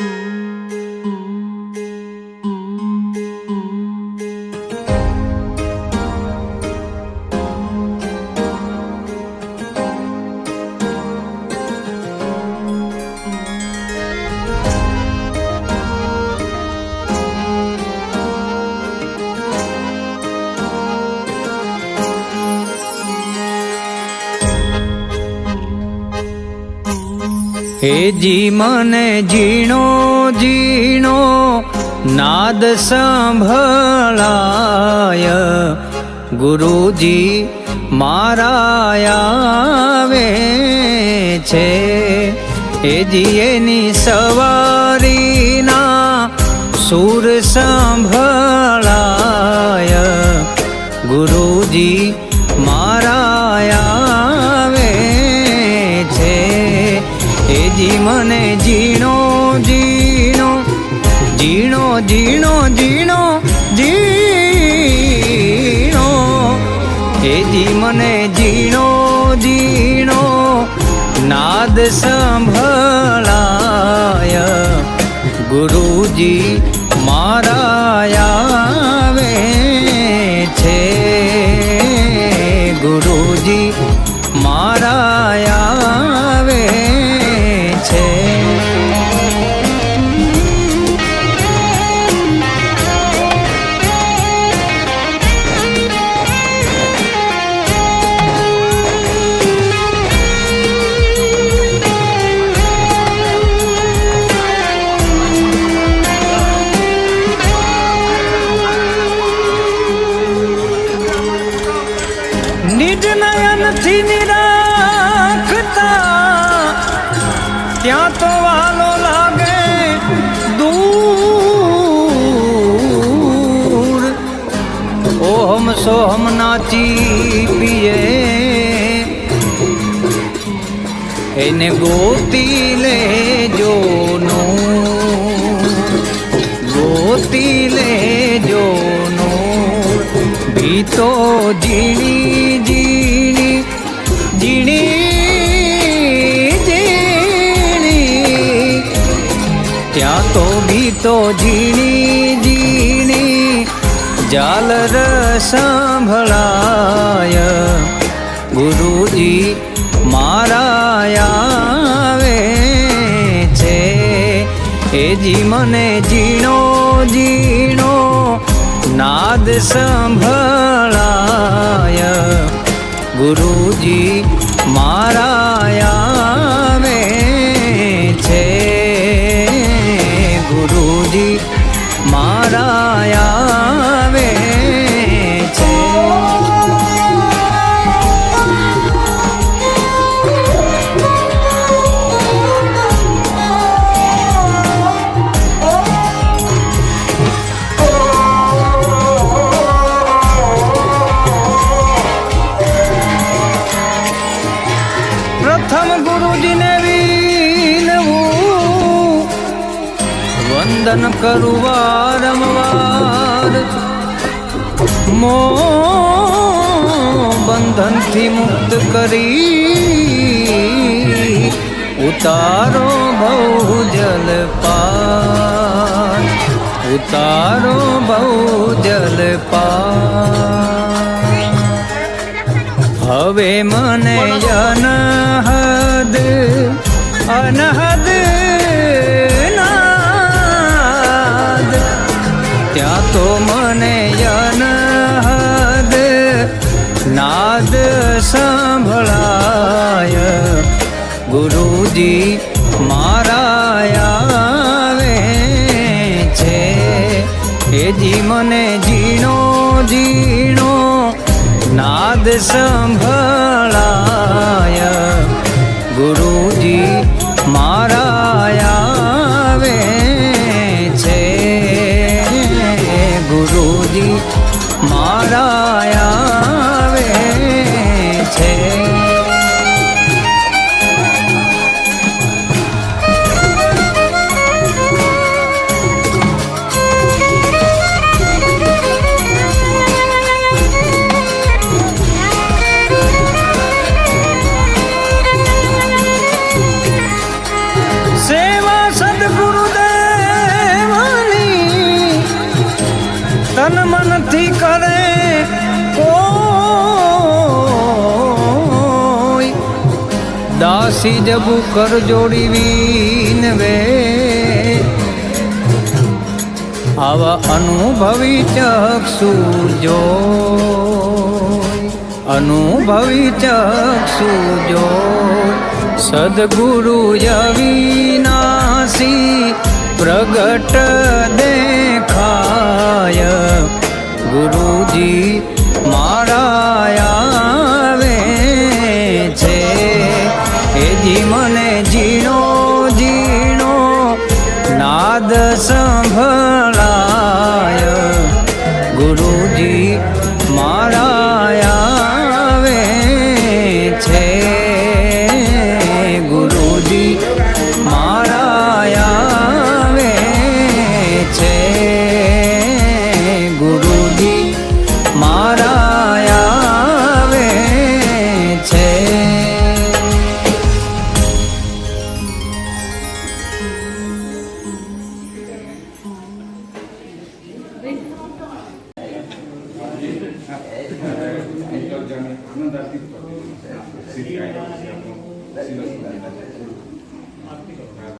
Música હેજી મને ઝીણો ઝીણો નાદ સંભળાય. ગુરુજી મારા આવે છે. હેજી એની સવારીના સુર સંભળાય. ગુરુજી મને ઝીણો ઝીણો ઝીણો ઝીણો ઝીણો ઝીણો એજી મને ઝીણો ઝીણો નાદ સંભળાય. ગુરુજી મારા આવે છે. ગુરુજી નિર્નયનથી નિરાખતા ત્યાં તો વાલો લાગે દૂર. ઓહમ સોહમ નાચી પીએ. એને ગોતી લેજો નો ગોતી લેજો નો ભીતો ઝીણી ઝીણી ઝીણી ઝીણી જાલર સંભળાય ગુરુજી મારા આવે છે. એજી મને ઝીણો ઝીણો નાદ સંભળાય. ગુરુજી મારા ગુરુજી મારા આવે છે પ્રથમ ગુરુજીને વિનવું વંદન કરું વારંવાર મો બંધનથી મુક્ત કરી ઉતારો બહુ જલ પાર ઉતારો બહુ જલ પાર હવે મને અનહદ અનહદ ત્યાં તો મને અનહદ નાદ સંભળાય. ગુરુજી મારા આવે છે. એજી મને જીણો જીણો નાદ સંભળાય. ગુરુજી મારા આવે તન મનથી કરે કોઈ. દાસી જબુ કર જોડી વીનવે આવા અનુભવી ચક્ષુ જો અનુભવી ચક્ષુ જો સદગુરુ અવિનાશી પ્રગટ એજી મને ઝીણો ઝીણો નાદ સંભળાય no, no, no, no, no, no, no,